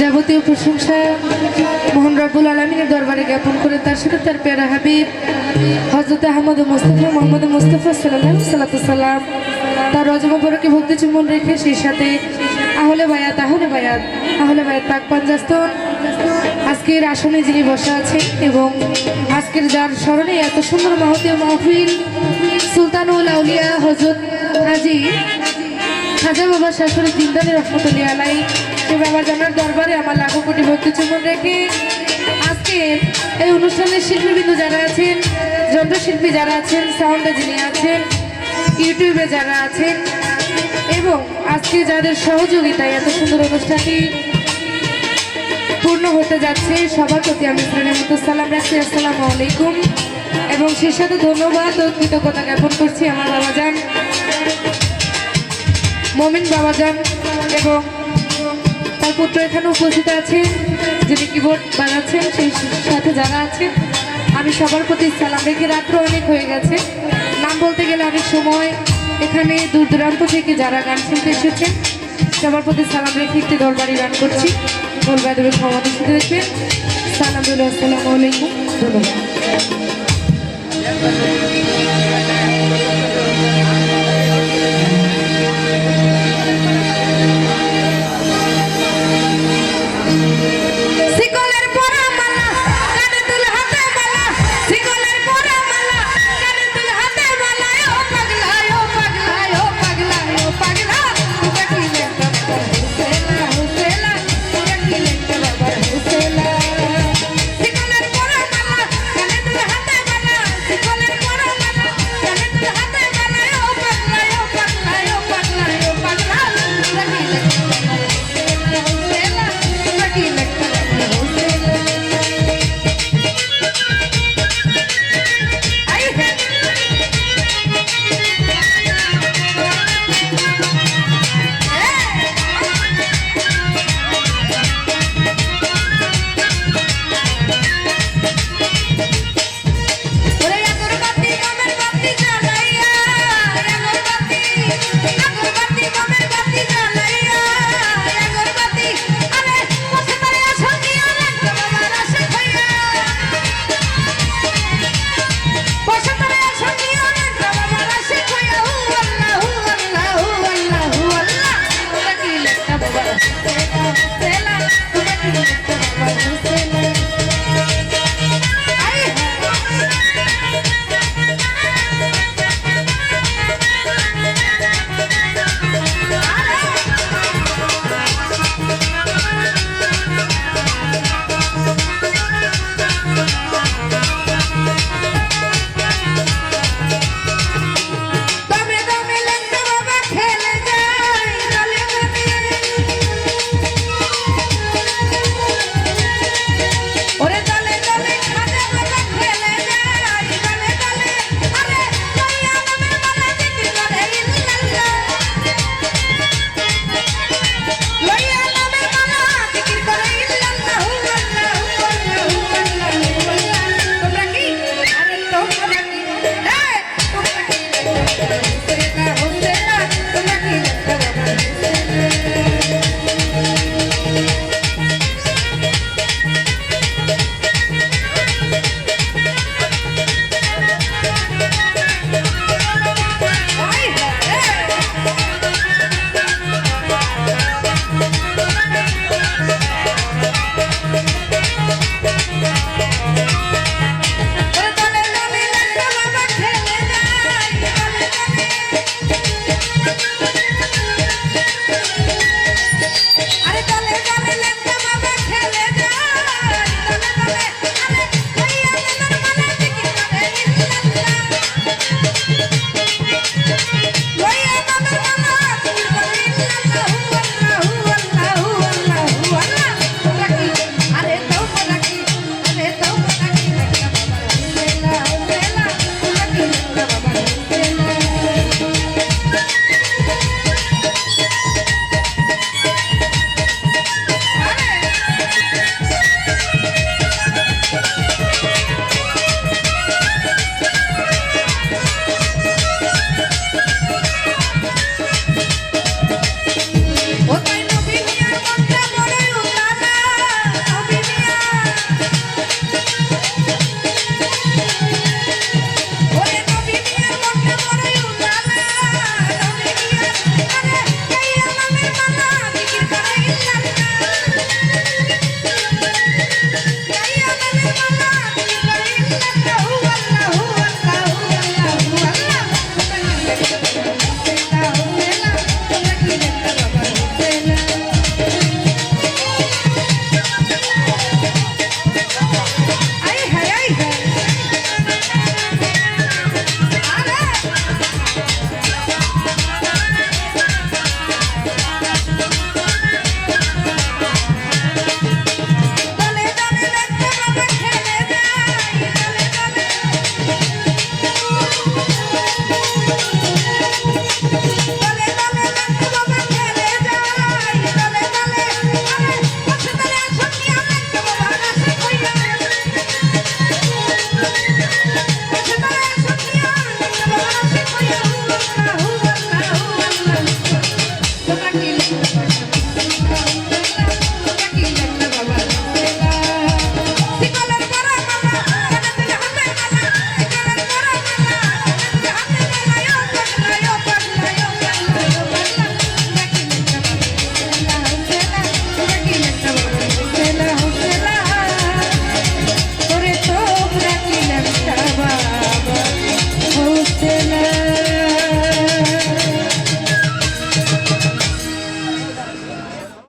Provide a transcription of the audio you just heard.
যাবতীয় প্রশংসা মোহন রব্বুল আলমিনের দরবারে জ্ঞাপন করে তার সাথে তার পেয়ারা হাবিব হজরত আহমদ মুস্তফা মোহাম্মদ মুস্তফা সাল্লাম সাল্লাম তার রজমবরকে ভক্তি চুম্বন রেখে সেই সাথে, আহলে বায়াত আহলে বায়াত আহলে বায়াত পাক পাঞ্জাস্তন আজকের আসনে যিনি বসে আছেন এবং আজকের যার স্মরণে এত সুন্দর মহতীয় মাহফিল, সুলতানুল আউলিয়া হজরত হাজি খাজা বাবা শাশুড়ি জিন্দানি রহমতুল্লাহ আলাই সে বাবা জানার দরবারে আমার লাখো কোটি ভক্তি চুমন রেখে আজকে এই অনুষ্ঠানের শিল্পীবৃন্দ যারা আছেন, যন্ত্রশিল্পী যারা আছেন, সাউন্ডে যিনি আছেন, ইউটিউবে যারা আছেন, এবং আজকে যাদের সহযোগিতায় এত সুন্দর অনুষ্ঠানটি পূর্ণ হতে যাচ্ছে। সবার প্রতি আমি মতো সালাম রাখছি। আসসালামু আলাইকুম। এবং সে সাথে ধন্যবাদ ও কৃতজ্ঞতা জ্ঞাপন করছি আমার বাবা যান মমিন বাবাজান এবং তার পুত্র এখানে উপস্থিত আছেন, যিনি কিবোর্ড বাজাচ্ছেন, সেই সাথে যারা আছেন। আমি সবার প্রতি সালাম রেখে রাত্র অনেক হয়ে গেছে। নাম বলতে গেলে অনেক সময় এখানে দূর দূরান্ত থেকে যারা গান শুনতে এসেছেন, সবার প্রতি সালাম রেখে একটি দরবারি গান করছি। সকল বেদবে সমাধি শুধু দেখবেন সালামুল্লাহ আসসালামু আলাইকুম। ধন্যবাদ।